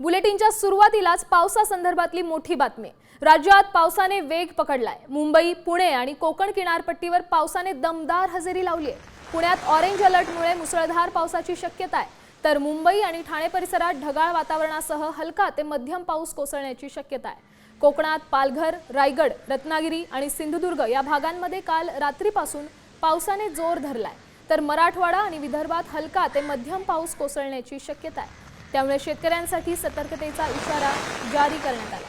बुलेटिनच्या सुरुवातीलाच पावसासंदर्भातली मोठी बातमी. राज्यात पावसाने वेग पकडलाय. मुंबई पुणे आणि कोकण किनारपट्टीवर पावसाने दमदार हजेरी लावली आहे पुण्यात ऑरेंज अलर्टमुळे मुसळधार पावसाची शक्यता आहे. तर मुंबई आणि ठाणे परिसरात ढगाळ वातावरणासह हलका ते मध्यम पाऊस कोसळण्याची शक्यता आहे. कोकणात पालघर रायगड रत्नागिरी आणि सिंधुदुर्ग या भागांमध्ये काल रात्रीपासून पावसाने जोर धरलाय. तर मराठवाडा आणि विदर्भात हलका ते मध्यम पाऊस कोसळण्याची शक्यता आहे. त्यामुळे शेतकऱ्यांसाठी सतर्कतेचा इशारा जारी करण्यात आला.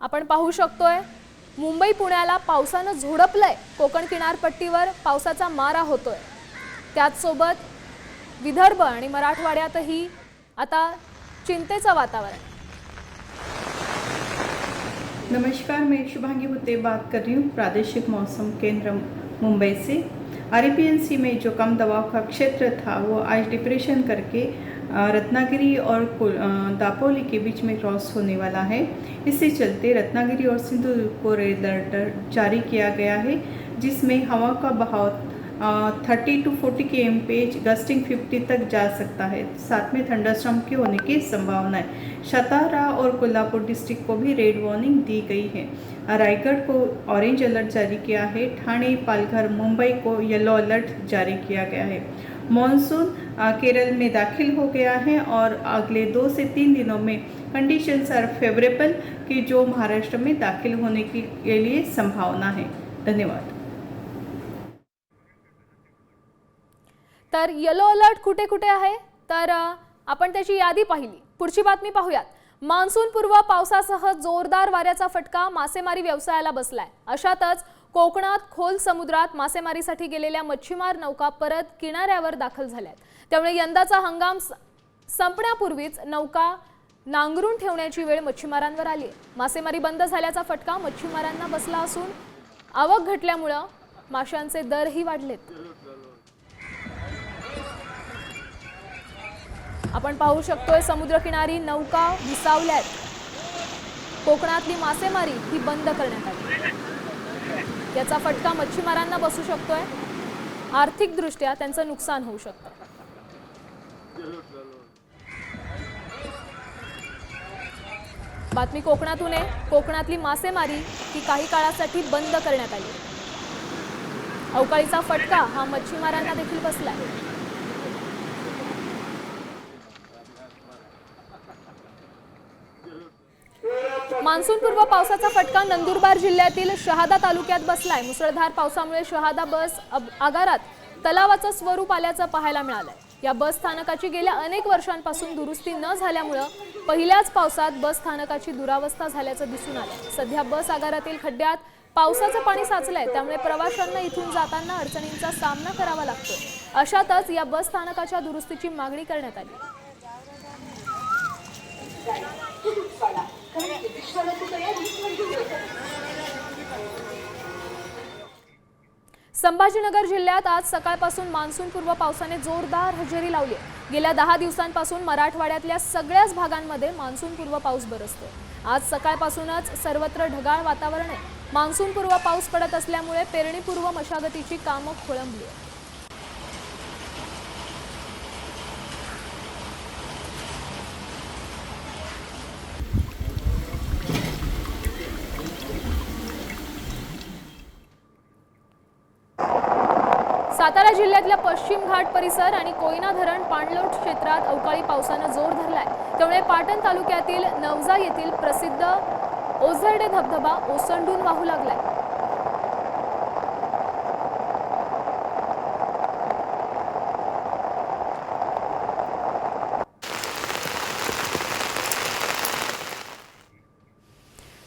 आपण पाहू शकतोय मुंबई पुण्याला पावसानं झोडपलंय. कोकण किनारपट्टीवर पावसाचा मारा होतोय. त्याचसोबत विदर्भ आणि मराठवाड्यातही आता चिंतेचं वातावरण. नमस्कार मैं शुभांगी होते बात कर रही हूँ प्रादेशिक मौसम केंद्र मुंबई से आर में जो कम दबाव का क्षेत्र था, वो आज डिप्रेशन करके रत्नागिरी और दापोली के बीच में क्रॉस होने वाला है। इससे चलते रत्नागिरी और सिंधुदुर्ग को रेड अलर्ट जारी किया गया है, जिसमें हवा का बहाव thirty two forty K M page gusting fifty तक जा सकता है। साथ में थंडरस्टॉर्म के होने की संभावना है। शतारा और कोल्हापुर डिस्ट्रिक्ट को भी रेड वार्निंग दी गई है। रायगढ़ को ऑरेंज अलर्ट जारी किया है। ठाणे, पालघर, मुंबई को येलो अलर्ट जारी किया गया है। मॉनसून केरल में दाखिल हो गया है और अगले दो से तीन दिनों में कंडीशंस आर फेवरेबल कि जो महाराष्ट्र में दाखिल होने की के लिए संभावना है। धन्यवाद। तर येलो अलर्ट कुठे कुठे आहे? तर आपण त्याची यादी पाहिली. पुढची बातमी पाहूयात. मान्सूनपूर्व पावसासह जोरदार वाऱ्याचा फटका मासेमारी व्यवसायाला बसलाय. अशातच कोकणात खोल समुद्रात मासेमारीसाठी गेलेल्या मच्छीमार नौका परत किनाऱ्यावर दाखल झाल्यात. त्यामुळे यंदाचा हंगाम स- संपण्यापूर्वीच नौका नांगरून ठेवण्याची वेळ मच्छीमारांवर आली मासेमारी बंद झाल्याचा फटका मच्छीमारांना बसला असून आवक घटल्यामुळं माशांचे दरही वाढलेत. आपण पाहू शकतोय समुद्रकिनारी नौका विसावल्यात. कोकणातली मासेमारी ही बंद करण्यात आली. याचा फटका मच्छीमारांना बसू शकतोय. आर्थिकदृष्ट्या त्यांचं नुकसान होऊ शकतं. बातमी कोकणातून आहे. कोकणातली मासेमारी ही काही काळासाठी बंद करण्यात आली. अवकाळीचा फटका हा मच्छीमारांना देखील बसला आहे मान्सूनपूर्व पावसाचा फटका नंदुरबार जिल्ह्यातील शहादा तालुक्यात बसलाय. मुसळधार पावसामुळे शहादा बस आगारात तलावाचं स्वरूप आल्याचं पाहायला मिळालंय. या बस स्थानकाची गेल्या अनेक वर्षांपासून दुरुस्ती न झाल्यामुळं पहिल्याच पावसात बस स्थानकाची दुरावस्था झाल्याचं दिसून आलं सध्या बस आगारातील खड्ड्यात पावसाचं पाणी साचलंय त्यामुळे प्रवाशांना इथून जाताना अडचणींचा सामना करावा लागतो अशातच या बस स्थानकाच्या दुरुस्तीची मागणी करण्यात आली. संभाजीनगर जिल्ह्यात आज सकाळपासून मान्सूनपूर्व पावसाने जोरदार हजेरी लावली गेल्या दहा दिवसांपासून मराठवाड्यातल्या सगळ्याच भागांमध्ये मान्सूनपूर्व पाऊस बरसतोय. आज सकाळपासूनच सर्वत्र ढगाळ वातावरण आहे. मान्सूनपूर्व पाऊस पडत असल्यामुळे पेरणीपूर्व मशागतीची कामं खोळंबली आहेत. सातारा जिल्ह्यातल्या पश्चिम घाट परिसर आणि कोयना धरण पाणलोट क्षेत्रात अवकाळी पावसानं जोर धरलाय. त्यामुळे पाटण तालुक्यातील नवजा येथील प्रसिद्ध ओझरडे धबधबा ओसंडून वाहू लागलाय.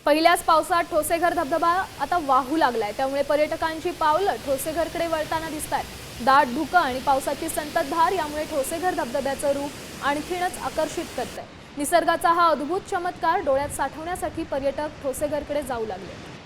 पहिल्याच पावसात ठोसेघर धबधबा आता वाहू लागलाय. त्यामुळे पर्यटकांची पावलं ठोसेघरकडे वळताना दिसत आहेत दाट धुकं आणि पावसाची संततधार यामुळे ठोसेघर धबधब्याचं रूप आणखीनच आकर्षित करतंय. निसर्गाचा हा अद्भुत चमत्कार डोळ्यात साठवण्यासाठी पर्यटक ठोसेघरकडे जाऊ लागले.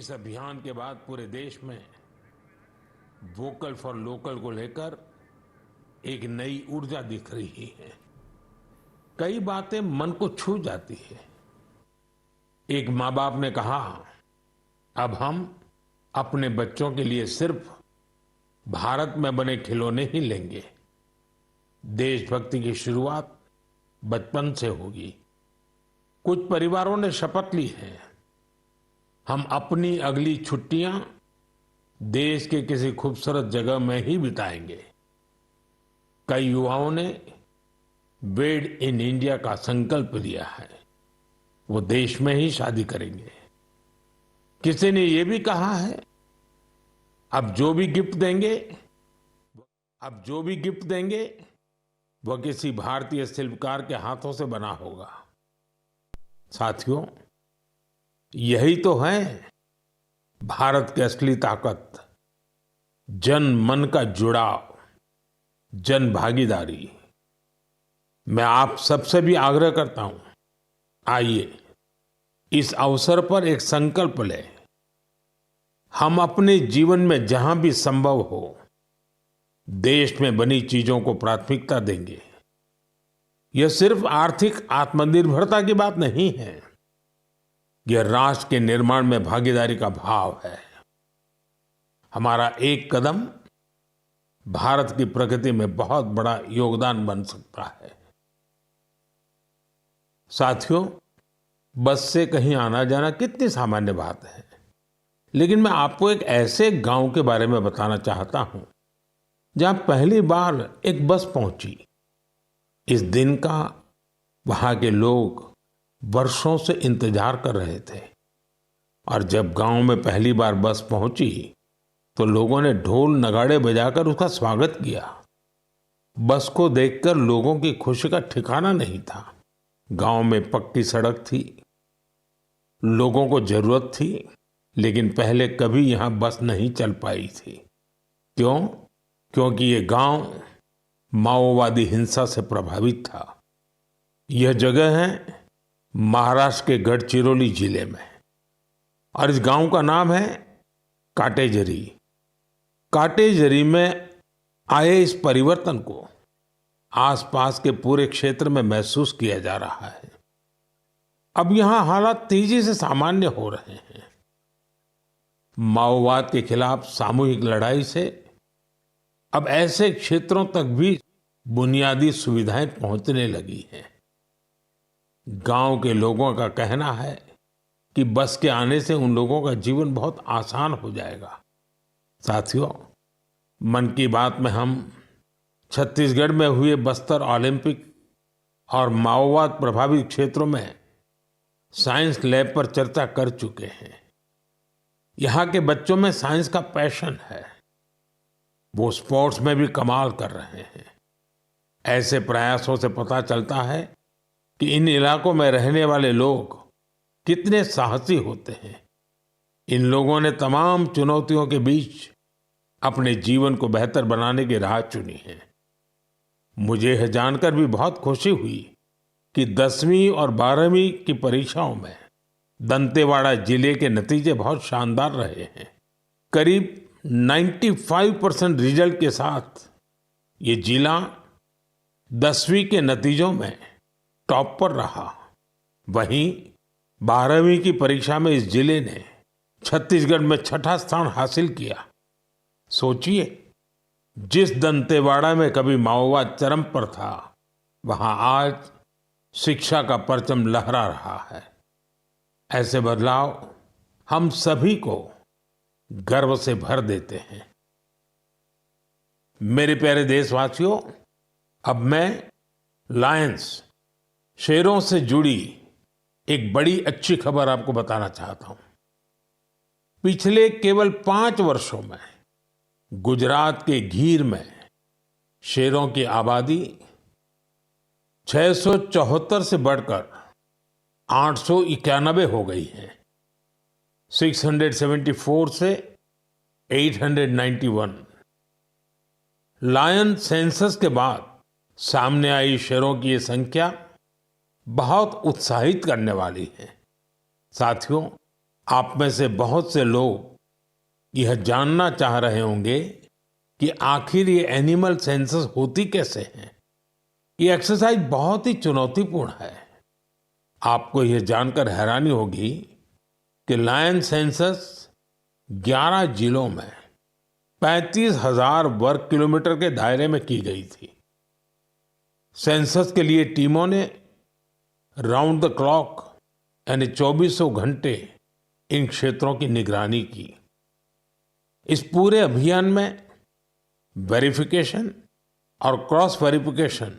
इस अभियान के बाद पूरे देश में वोकल फॉर लोकल को लेकर एक नई ऊर्जा दिख रही है। कई बातें मन को छू जाती है। एक माँ बाप ने कहा, अब हम अपने बच्चों के लिए सिर्फ़ भारत में बने खिलौने ही लेंगे। देशभक्ति की शुरुआत बचपन से होगी। कुछ परिवारों ने शपथ ली है। हम अपनी अगली छुट्टियाँ देश के किसी खूबसूरत जगह में ही बिताएँगे। कई युवाओं ने वेड इन इंडिया का संकल्प लिया है। वो देश में ही शादी करेंगे। किसी ने ये भी कहा है, अब जो भी गिफ्ट देंगे, अब जो भी गिफ्ट देंगे, वह किसी भारतीय शिल्पकार के हाथों से बना होगा। साथियों यही तो है। भारत की असली ताकत, जन मन का जुड़ाव, जन भागीदारी। मैं आप सबसे भी आग्रह करता हूँ, आइए, इस अवसर पर एक संकल्प लें। हम अपने जीवन में जहाँ भी संभव हो, देश में बनी चीज़ों को प्राथमिकता देंगे। यह सिर्फ़ आर्थिक आत्मनिर्भरता की बात नहीं है। यह राष्ट्र के निर्माण में भागीदारी का भाव है। हमारा एक कदम भारत की प्रगति में बहुत बड़ा योगदान बन सकता है। साथियों, बस से कहीं आना जाना कितनी सामान्य बात है। लेकिन मैं आपको एक ऐसे गाँव के बारे में बताना चाहता हूँ, जहाँ पहली बार एक बस पहुँची। इस दिन का वहाँ के लोग वर्षों से इंतज़ार कर रहे थे। और जब गाँव में पहली बार बस पहुँची तो लोगों ने ढोल नगाड़े बजाकर उसका स्वागत किया। बस को देखकर लोगों की खुशी का ठिकाना नहीं था। गाँव में पक्की सड़क थी। लोगों को ज़रूरत थी, लेकिन पहले कभी यहाँ बस नहीं चल पाई थी। क्यों? क्योंकि ये गाँव माओवादी हिंसा से प्रभावित था। यह जगह है महाराष्ट्र के गढ़चिरौली ज़िले में। और इस गाँव का नाम है काटेजरी काटेजरी में आए इस परिवर्तन को आसपास के पूरे क्षेत्र में महसूस किया जा रहा है। अब यहाँ हालात तेज़ी से सामान्य हो रहे हैं। माओवाद के खिलाफ सामूहिक लड़ाई से अब ऐसे क्षेत्रों तक भी बुनियादी सुविधाएँ पहुँचने लगी हैं। गाँव के लोगों का कहना है कि बस के आने से उन लोगों का जीवन बहुत आसान हो जाएगा। साथियों, मन की बात में हम छत्तीसगढ़ में हुए बस्तर ओलंपिक और माओवाद प्रभावित क्षेत्रों में साइंस लैब पर चर्चा कर चुके हैं। यहाँ के बच्चों में साइंस का पैशन है। वो स्पोर्ट्स में भी कमाल कर रहे हैं। ऐसे प्रयासों से पता चलता है कि इन इलाकों में रहने वाले लोग कितने साहसी होते हैं। इन लोगों ने तमाम चुनौतियों के बीच अपने जीवन को बेहतर बनाने की राह चुनी है। मुझे यह जानकर भी बहुत खुशी हुई कि दसवीं और बारहवीं की परीक्षाओं में दंतेवाड़ा ज़िले के नतीजे बहुत शानदार रहे हैं। करीब 95 परसेंट रिज़ल्ट के साथ ये जिला दसवीं के नतीजों में टॉप पर रहा। वहीं बारहवीं की परीक्षा में इस ज़िले ने छत्तीसगढ़ में छठा स्थान हासिल किया। सोचिए, जिस दंतेवाड़ा में कभी माओवाद चरम पर था, वहाँ आज शिक्षा का परचम लहरा रहा है। ऐसे बदलाव हम सभी को गर्व से भर देते हैं। मेरे प्यारे देशवासियों, अब मैं लायंस शेरों से जुड़ी एक बड़ी अच्छी खबर आपको बताना चाहता हूँ। पिछले केवल पाँच वर्षों में, गुजरात के घीर में शेरों की आबादी छह सौ चौहत्तर से बढ़कर आठ सौ इक्यानबे हो गई है। 674 से 891 लायन सेंसस के बाद सामने आई शेरों की ये संख्या बहुत उत्साहित करने वाली है। साथियों, आप में से बहुत से लोग यह जानना चाह रहे होंगे कि आखिर ये एनिमल सेंसस होती कैसे हैं। ये एक्सरसाइज बहुत ही चुनौतीपूर्ण है। आपको यह जानकर हैरानी होगी कि लायन सेंसस 11 जिलों में पैंतीस हज़ार वर्ग किलोमीटर के दायरे में की गई थी। सेंसस के लिए टीमों ने राउंड द क्लॉक, यानी चौबीसों घंटे इन क्षेत्रों की निगरानी की। इस पूरे अभियान में वेरिफिकेशन और क्रॉस वेरिफिकेशन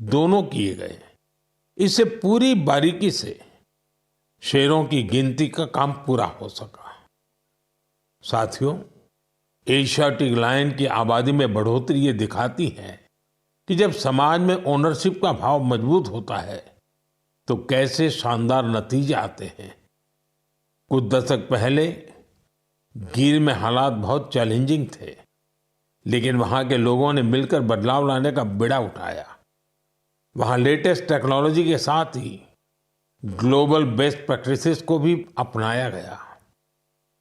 दोनों किए गए। इससे पूरी बारीकी से शेरों की गिनती का काम पूरा हो सका। साथियों, एशियाटिक लायन की आबादी में बढ़ोतरी ये दिखाती है कि जब समाज में ओनरशिप का भाव मज़बूत होता है तो कैसे शानदार नतीजे आते हैं? कुछ दशक पहले गिर में हालात बहुत चैलेंजिंग थे, लेकिन वहाँ के लोगों ने मिलकर बदलाव लाने का बिड़ा उठाया। वहाँ लेटेस्ट टेक्नोलॉजी के साथ ही ग्लोबल बेस्ट प्रैक्टिसेस को भी अपनाया गया।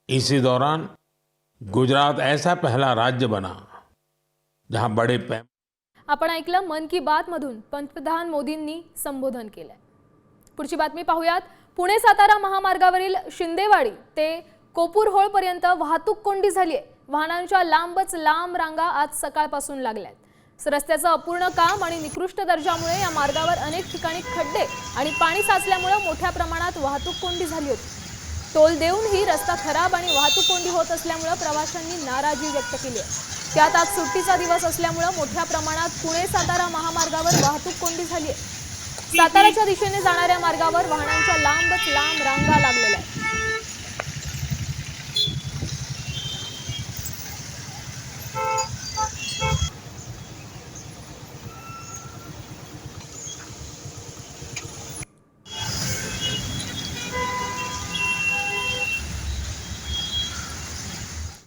इसी दौरान गुजरात ऐसा पहला राज्य बना, जहाँ बड़े पैम आपण ऐकलं मन की बात मधून पंतप्रधान मोदींनी संबोधन केलंय. पुढची बातमी पाहूयात. पुणे सातारा महामार्गावरील शिंदेवाडी ते कोपूरहोळपर्यंत पर्यंत वाहतूक कोंडी झाली आहे वाहनांच्या लांबच लांब रांगा आज सकाळपासून लागल्यात. रस्त्याचं अपूर्ण काम आणि निकृष्ट दर्जामुळे या मार्गावर अनेक ठिकाणी खड्डे आणि पाणी साचल्यामुळे मोठ्या प्रमाणात वाहतूक कोंडी झाली होती. टोल देऊनही रस्ता खराब आणि वाहतूक कोंडी होत असल्यामुळे प्रवाशांनी नाराजी व्यक्त केली आहे. त्यात आज सुट्टीचा दिवस असल्यामुळे मोठ्या प्रमाणात पुणे सातारा महामार्गावर वाहतूक कोंडी झाली आहे. साताराच्या दिशेने जाणाऱ्या मार्गावर वाहनांच्या लांबच लांब रांगा लागलेल्या आहेत.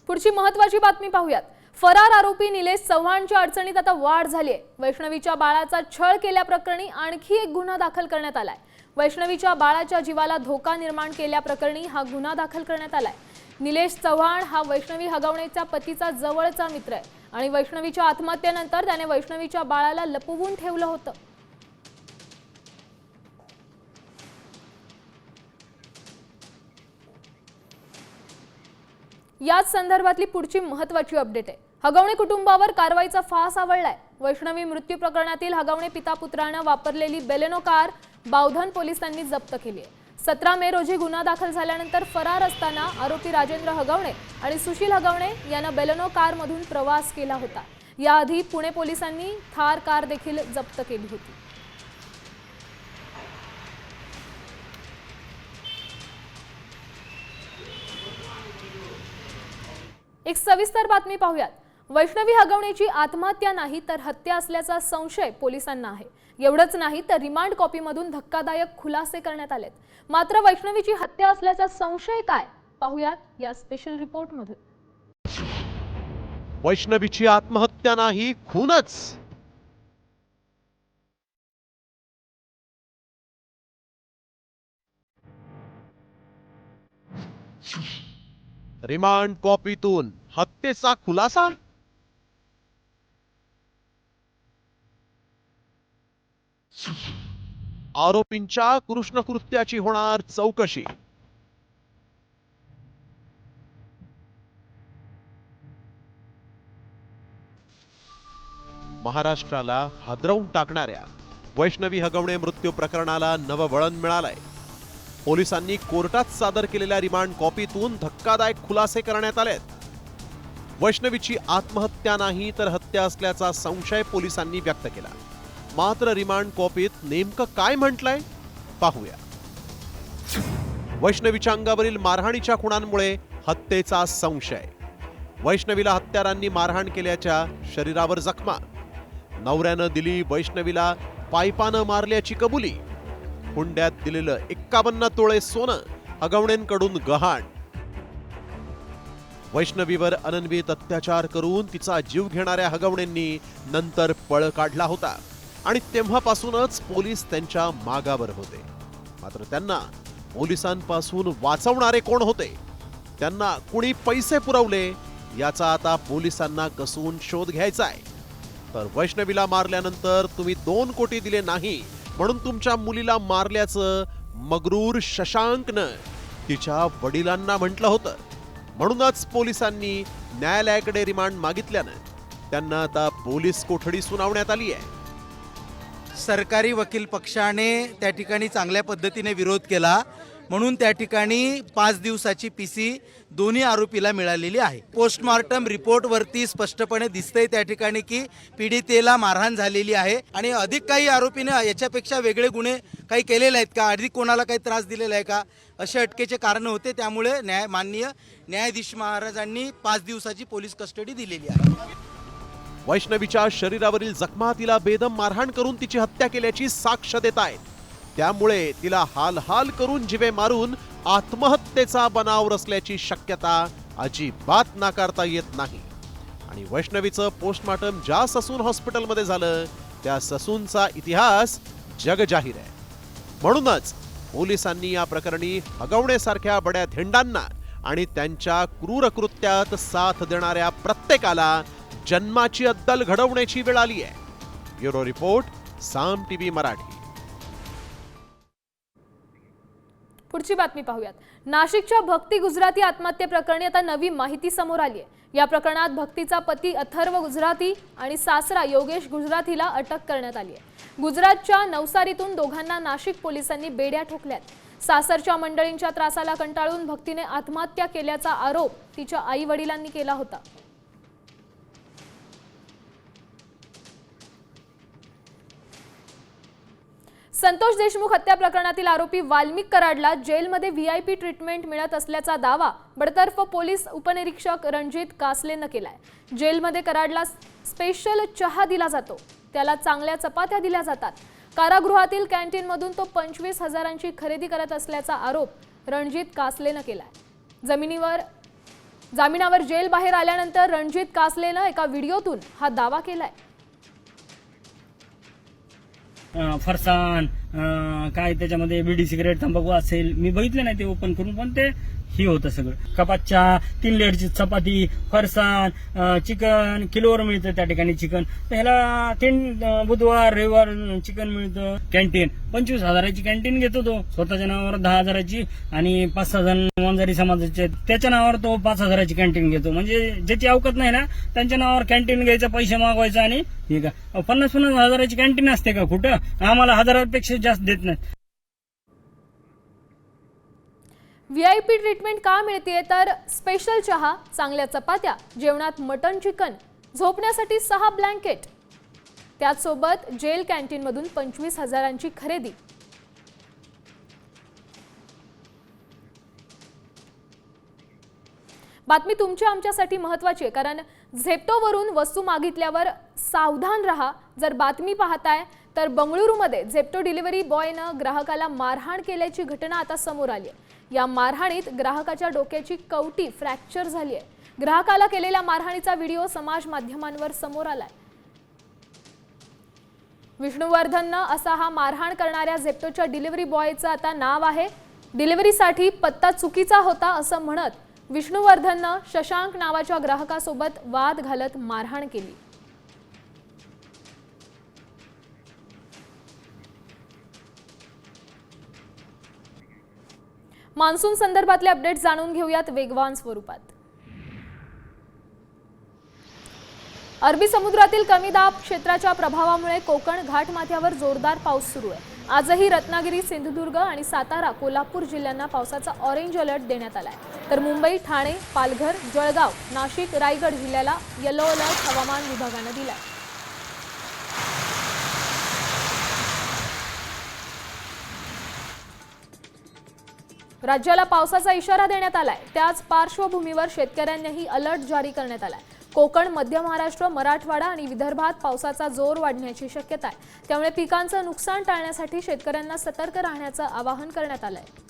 पुढची महत्वाची बातमी पाहूयात. फरार आरोपी निलेश चव्हाणच्या अडचणीत आता वाढ झाली आहे. वैष्णवीच्या बाळाचा छळ केल्याप्रकरणी आणखी एक गुन्हा दाखल करण्यात आलाय. वैष्णवीच्या बाळाच्या जीवाला धोका निर्माण केल्याप्रकरणी हा गुन्हा दाखल करण्यात आलाय. निलेश चव्हाण हा वैष्णवी हगवणेच्या पतीचा जवळचा मित्र आहे आणि वैष्णवीच्या आत्महत्येनंतर त्याने वैष्णवीच्या बाळाला लपवून ठेवलं होतं. याच संदर्भातली पुढची महत्वाची अपडेट आहे. हगवणे कुटुंबावर कारवाईचा फास आवडलाय. वैष्णवी मृत्यू प्रकरणातील हगवणे पिता पुत्रानं वापरलेली बेलेनो कार बावधन पोलिसांनी जप्त केली आहे. सतरा मे रोजी गुन्हा दाखल झाल्यानंतर फरार असताना आरोपी राजेंद्र हगवणे आणि सुशील हगवणे यानं बेलेनो कारमधून प्रवास केला होता. याआधी पुणे पोलिसांनी थार कार देखील जप्त केली होती. एक सविस्तर बातमी पाहूयात. वैष्णवी हगवणेची आत्महत्या नाही तर हत्या असल्याचा संशय पोलिसांना आहे. एवढंच नाही तर रिमांड कॉपीमधून धक्कादायक खुलासे करण्यात आलेत. मात्र वैष्णवीची हत्या असल्याचा संशय काय? पाहूयात या स्पेशल रिपोर्टमधून वैष्णवीची आत्महत्या नाही खूनच! रिमांड कॉपीतून हत्येचा खुलासा? आरोपींच्या कृष्णकृत्याची होणार चौकशी. महाराष्ट्राला हादरवून टाकणाऱ्या वैष्णवी हगवणे मृत्यू प्रकरणाला नववळण मिळालंय. पोलिसांनी कोर्टात सादर केलेल्या रिमांड कॉपीतून धक्कादायक खुलासे करण्यात आलेत. वैष्णवीची आत्महत्या नाही तर हत्या असल्याचा संशय पोलिसांनी व्यक्त केला. मात्र रिमांड कॉपीत नेमकं काय म्हटलंय? पाहूया. वैष्णवीच्या अंगावरील मारहाणीच्या खुणांमुळे हत्येचा संशय. वैष्णवीला हत्यारांनी मारहाण केल्याच्या शरीरावर जखमा. नवऱ्यानं दिली वैष्णवीला पायपानं मारल्याची कबुली. हुंड्यात दिलेलं एक्कावन्न तोळे सोनं अगवण्यांकडून गहाण. वैष्णवीवर अनन्वित अत्याचार करून तिचा जीव घेणाऱ्या हगवणेंनी नंतर पळ काढला होता. आणि तेव्हापासूनच पोलीस त्यांच्या मागावर होते. मात्र त्यांना पोलिसांपासून वाचवणारे कोण होते? त्यांना कुणी पैसे पुरवले? याचा आता पोलिसांना कसून शोध घ्यायचा आहे. तर वैष्णवीला मारल्यानंतर तुम्ही दोन कोटी दिले नाही म्हणून तुमच्या मुलीला मारल्याचं मगरूर शशांकनं तिच्या वडिलांना म्हटलं होतं. म्हणूनच पोलिसांनी न्यायालयाकडे रिमांड मागितल्यानं त्यांना आता पोलीस कोठडी सुनावण्यात आली आहे. सरकारी वकील पक्षाने त्या ठिकाणी चांगल्या पद्धतीने विरोध केला. म्हणून त्या ठिकाणी पाच दिवसाची पी सी दोन्ही आरोपीला मिळालेली आहे. पोस्टमॉर्टम रिपोर्टवरती स्पष्टपणे दिसतंय त्या ठिकाणी की पीडितेला मारहाण झालेली आहे. आणि अधिक काही आरोपीने याच्यापेक्षा वेगळे गुन्हे काही केलेले आहेत का? अधिक कोणाला काही त्रास दिलेला आहे का? असे अटकेचे कारण होते. त्यामुळे न्याय माननीय न्यायाधीश महाराजांनी पाच दिवसाची पोलीस कस्टडी दिलेली आहे. वैष्णवीच्या शरीरावरील जखमा तिला बेदम मारहाण करून तिची हत्या केल्याची साक्ष देत आहेत. त्यामुळे तिला हाल हाल करून जिवे मारून आत्महत्येचा बनाव रचल्याची शक्यता अजिबात नाकारता येत नाही. आणि वैष्णवीचं पोस्टमॉर्टम ज्या ससून हॉस्पिटलमध्ये झालं त्या ससूनचा इतिहास जगजाहीर आहे. म्हणूनच पोलिसांनी या प्रकरणी हगवण्यासारख्या बड्या धेंडांना आणि त्यांच्या क्रूरकृत्यात साथ देणाऱ्या प्रत्येकाला जन्माची अद्दल घडवण्याची वेळ आली आहे. Bureau report Saam TV Marathi. पुढची बातमी पाहूयात. नाशिकच्या भक्ती गुजराती आत्महत्ये प्रकरणी आता नवी माहिती समोर आली आहे. या प्रकरणात भक्तीचा पती अथर्व गुजराती आणि सासरा योगेश गुजरातीला अटक करण्यात आली आहे. गुजरातच्या नवसारीतून दोघांना नाशिक पोलिसांनी बेड्या ठोकल्यात. सासरच्या मंडळींच्या त्रासाला कंटाळून भक्तीने आत्महत्या केल्याचा आरोप तिच्या आई वडिलांनी केला होता. संतोष देशमुख हत्या प्रकरणातील आरोपी वाल्मिक कराडला जेलमध्ये व्हीआयपी ट्रीटमेंट मिळत असल्याचा दावा बडतर्फ पोलीस उपनिरीक्षक रणजित कासलेनं केलाय. जेलमध्ये कराडला स्पेशल चहा दिला जातो. त्याला चांगल्या चपात्या दिल्या जातात. कारागृहातील कॅन्टीनमधून तो पंचवीस हजारांची खरेदी करत असल्याचा आरोप रणजित कासलेनं केलाय. जमिनीवर जामिनावर जेल बाहेर आल्यानंतर रणजित कासलेनं एका व्हिडिओतून हा दावा केलाय. फरसान काय त्याच्यामध्ये बीडी सिगरेट तंबाखू असेल मी बघितले नाही ते ओपन करून पण ते हे होतं सगळं. कपातच्या तीन लेअरची चपाती फरसाण चिकन किलोवर मिळतं त्या ठिकाणी चिकन. तर ह्याला तीन बुधवार रविवार चिकन मिळतं. कॅन्टीन पंचवीस हजाराची कॅन्टीन घेतो तो. स्वतःच्या नावावर दहा हजाराची आणि पाच सहा जण वंजारी समाजाचे त्याच्या नावावर तो पाच हजाराची कॅन्टीन घेतो. म्हणजे ज्याची अवकत नाही ना त्यांच्या नावावर कॅन्टीन घ्यायचं पैसे मागवायचं आणि हे का? पन्नास पन्नास हजाराची कॅन्टीन असते का कुठं? आम्हाला हजारापेक्षा जास्त देत नाही व्ही आई पी ट्रीटमेंट का मिळते तर स्पेशल चहा चांगल्या चपात्या जेवणात मटन चिकन झोपण्यासाठी सहा ब्लँकेट त्याचसोबत जेल कॅन्टीनमधून पंचवीस हजारांची खरेदी. बातमी तुमच्या आमच्यासाठी महत्वाची आहे कारण झेप्टोवरून वस्तू मागितल्यावर सावधान रहा. जर बातमी पाहताय तर बंगळुरूमध्ये झेप्टो डिलिव्हरी बॉयनं ग्राहकाला मारहाण केल्याची घटना आता समोर आली आहे. या मारहाणीत ग्राहकाच्या डोक्याची कवटी फ्रॅक्चर झाली आहे ग्राहकाला केलेल्या मारहाणीचा व्हिडिओ समाज माध्यमांवर समोर आलाय. विष्णुवर्धननं असा हा मारहाण करणाऱ्या झेप्टोच्या डिलिव्हरी बॉयचं आता नाव आहे. डिलिव्हरीसाठी पत्ता चुकीचा होता असं म्हणत विष्णुवर्धननं शशांक नावाच्या ग्राहकासोबत वाद घालत मारहाण केली. मान्सून संदर्भातले अपडेट जाणून घेऊयात वेगवान स्वरूपात. अरबी समुद्रातील कमी दाब क्षेत्राच्या प्रभावामुळे कोकण घाटमाथ्यावर जोरदार पाऊस सुरू आहे. आजही रत्नागिरी सिंधुदुर्ग आणि सातारा कोल्हापूर जिल्ह्यांना पावसाचा ऑरेंज अलर्ट देण्यात आला आहे तर मुंबई ठाणे पालघर जळगाव नाशिक रायगड जिल्ह्याला येलो अलर्ट हवामान विभागानं दिलाय. राज्याला पावसाचा इशारा देण्यात आलाय. त्याच पार्श्वभूमीवर शेतकऱ्यांनाही अलर्ट जारी करण्यात आलाय. कोकण मध्य महाराष्ट्र मराठवाडा आणि विदर्भात पावसाचा जोर वाढण्याची शक्यता आहे. त्यामुळे पिकांचं नुकसान टाळण्यासाठी शेतकऱ्यांना सतर्क राहण्याचं आवाहन करण्यात आलं आहे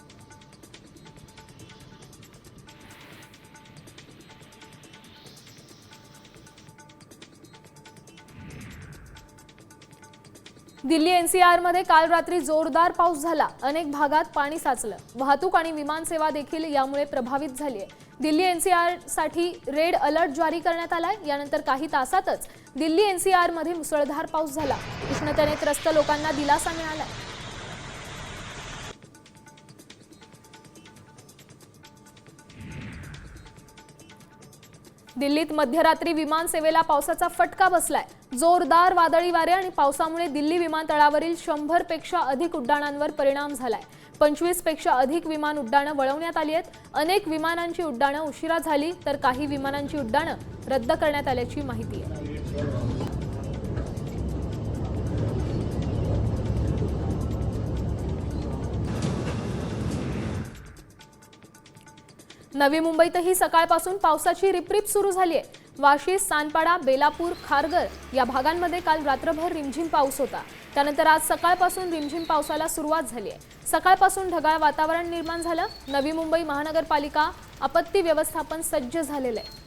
दिल्ली एनसीआरमध्ये काल रात्री जोरदार पाऊस झाला. अनेक भागात पाणी साचलं. वाहतूक आणि विमान सेवा देखील यामुळे प्रभावित झाली आहे. दिल्ली एनसीआरसाठी रेड अलर्ट जारी करण्यात आलाय. यानंतर काही तासातच दिल्ली एनसीआरमध्ये मुसळधार पाऊस झाला. उष्णतेने त्रस्त लोकांना दिलासा मिळाला दिल्लीत मध्यरात्री विमानसेवेला पावसाचा फटका बसलाय. जोरदार वादळी वारे आणि पावसामुळे दिल्ली विमानतळावरील शंभरपेक्षा अधिक उड्डाणांवर परिणाम झालाय. पंचवीसपेक्षा अधिक विमान उड्डाणं वळवण्यात आली आहेत. अनेक विमानांची उड्डाणं उशिरा झाली तर काही विमानांची उड्डाणं रद्द करण्यात आल्याची माहिती आहे. नवी मुंबईतही सकाळपासून पावसाची रिपरिप सुरू झाली आहे वाशी सानपाडा बेलापूर खारगर या भागांमध्ये काल रात्रभर रिमझिम पाऊस होता. त्यानंतर आज सकाळपासून रिमझिम पावसाला सुरुवात झाली आहे सकाळपासून ढगाळ वातावरण निर्माण झालं. नवी मुंबई महानगरपालिका आपत्ती व्यवस्थापन सज्ज झालेलं आहे.